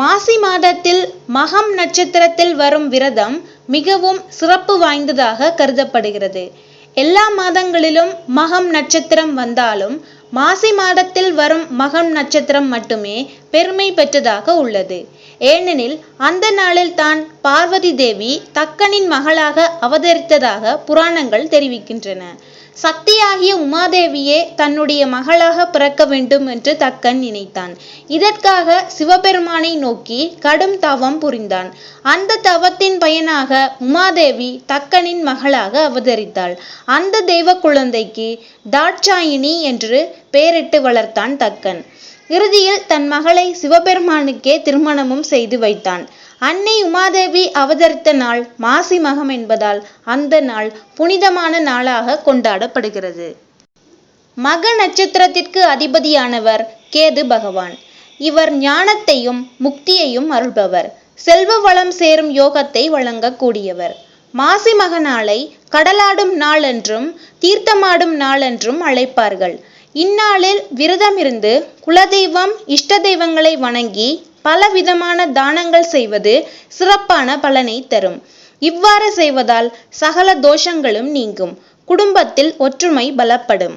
மாசி மாதத்தில் மகம் நட்சத்திரத்தில் வரும் விரதம் மிகவும் சிறப்பு வாய்ந்ததாக கருதப்படுகிறது. எல்லா மாதங்களிலும் மகம் நட்சத்திரம் வந்தாலும் மாசி மாதத்தில் வரும் மகம் நட்சத்திரம் மட்டுமே பெருமை பெற்றதாக உள்ளது. ஏனெனில் அந்த நாளில் தான் பார்வதி தேவி தக்கனின் மகளாக அவதரித்ததாக புராணங்கள் தெரிவிக்கின்றன. சக்தியாகிய உமாதேவியே தன்னுடைய மகளாக பிறக்க வேண்டும் என்று தக்கன் நினைத்தான். இதற்காக சிவபெருமானை நோக்கி கடும் தவம் புரிந்தான். அந்த தவத்தின் பயனாக உமாதேவி தக்கனின் மகளாக அவதரித்தாள். அந்த தெய்வ குழந்தைக்கு தாட்சாயினி என்று பெயரிட்டு வளர்த்தான் தக்கன். இறுதியில் தன் மகளை சிவபெருமானுக்கே திருமணமும் செய்து வைத்தான். அன்னை உமாதேவி அவதரித்த நாள் மாசி மகம் என்பதால் அந்த நாள் புனிதமான நாளாக கொண்டாடப்படுகிறது. மக நட்சத்திரத்திற்கு அதிபதியானவர் கேது பகவான். இவர் ஞானத்தையும் முக்தியையும் அருள்பவர். செல்வ வளம் சேரும் யோகத்தை வழங்கக்கூடியவர். மாசி மக நாளை கடலாடும் நாள் என்றும் தீர்த்தமாடும் நாள் என்றும் அழைப்பார்கள். இந்நாளில் விரதமிருந்து குலதெய்வம் இஷ்ட தெய்வங்களை வணங்கி பலவிதமான தானங்கள் செய்வது சிறப்பான பலனை தரும். இவ்வாறு செய்வதால் சகல தோஷங்களும் நீங்கும். குடும்பத்தில் ஒற்றுமை பலப்படும்.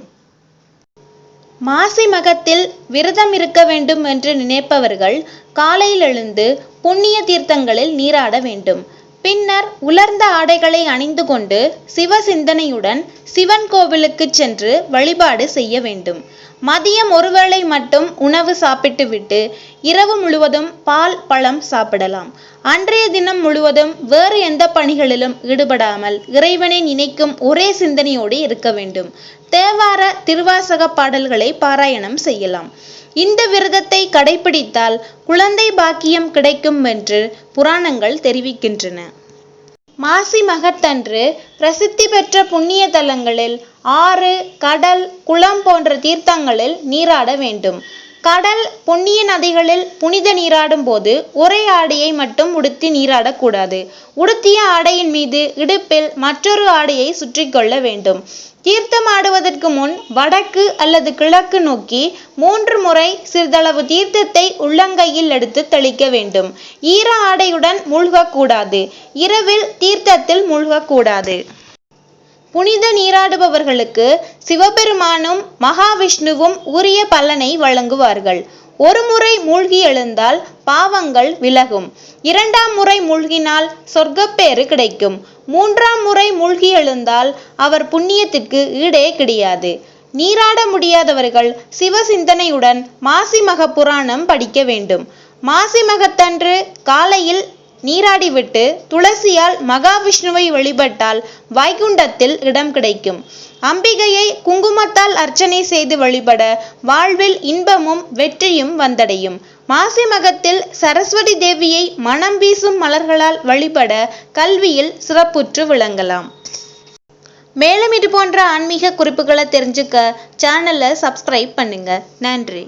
மாசி மகத்தில் விரதம் இருக்க வேண்டும் என்று நினைப்பவர்கள் காலையில் எழுந்து புண்ணிய தீர்த்தங்களில் நீராட வேண்டும். பின்னர் உலர்ந்த ஆடைகளை அணிந்து கொண்டு சிவ சிந்தனையுடன் சிவன் கோவிலுக்கு சென்று வழிபாடு செய்ய வேண்டும். மதியம் ஒருவேளை மட்டும் உணவு சாப்பிட்டுவிட்டு இரவு முழுவதும் பால் பழம் சாப்பிடலாம். அன்றைய தினம் முழுவதும் வேறு எந்த பணிகளிலும் ஈடுபடாமல் இறைவனை நினைக்கும் ஒரே சிந்தனையோடு இருக்க வேண்டும். தேவார திருவாசக பாடல்களை பாராயணம் செய்யலாம். இந்த விரதத்தை கடைபிடித்தால் குழந்தை பாக்கியம் கிடைக்கும் என்று புராணங்கள் தெரிவிக்கின்றன. மாசி மகத்தன்று பிரசித்தி பெற்ற புண்ணிய தலங்களில் ஆறு கடல் குளம் போன்ற தீர்த்தங்களில் நீராட வேண்டும். கடல் புண்ணிய நதிகளில் புனித நீராடும் போது ஒரே ஆடையை மட்டும் உடுத்தி நீராடக்கூடாது. உடுத்திய ஆடையின் மீது இடுப்பில் மற்றொரு ஆடையை சுற்றி கொள்ள வேண்டும். தீர்த்தமாடுவதற்கு முன் வடக்கு அல்லது கிழக்கு நோக்கி மூன்று முறை சிறிதளவு தீர்த்தத்தை உள்ளங்கையில் எடுத்து தெளிக்க வேண்டும். ஈர ஆடையுடன் மூழ்கக்கூடாது. இரவில் தீர்த்தத்தில் மூழ்கக்கூடாது. புனித நீராடுபவர்களுக்கு சிவபெருமானும் மகாவிஷ்ணுவும் உரிய பலனை வழங்குவார்கள். ஒரு முறை மூழ்கி எழுந்தால் பாவங்கள் விலகும். இரண்டாம் முறை மூழ்கினால் சொர்க்கப்பேறு கிடைக்கும். மூன்றாம் முறை மூழ்கி எழுந்தால் அவர் புண்ணியத்திற்கு ஈடே கிடையாது. நீராட முடியாதவர்கள் சிவ சிந்தனையுடன் மாசி மக புராணம் படிக்க வேண்டும். மாசி மகத்தன்று காலையில் நீராடிவிட்டு துளசியால் மகாவிஷ்ணுவை வழிபட்டால் வைகுண்டத்தில் இடம் கிடைக்கும். அம்பிகையை குங்குமத்தால் அர்ச்சனை செய்து வழிபட வாழ்வில் இன்பமும் வெற்றியும் வந்தடையும். மாசி மகத்தில் சரஸ்வதி தேவியை மனம் வீசும் மலர்களால் வழிபட கல்வியில் சிறப்புற்று விளங்கலாம். மேலும் இது போன்ற ஆன்மீக குறிப்புகளை தெரிஞ்சுக்க சேனலை சப்ஸ்கிரைப் பண்ணுங்க. நன்றி.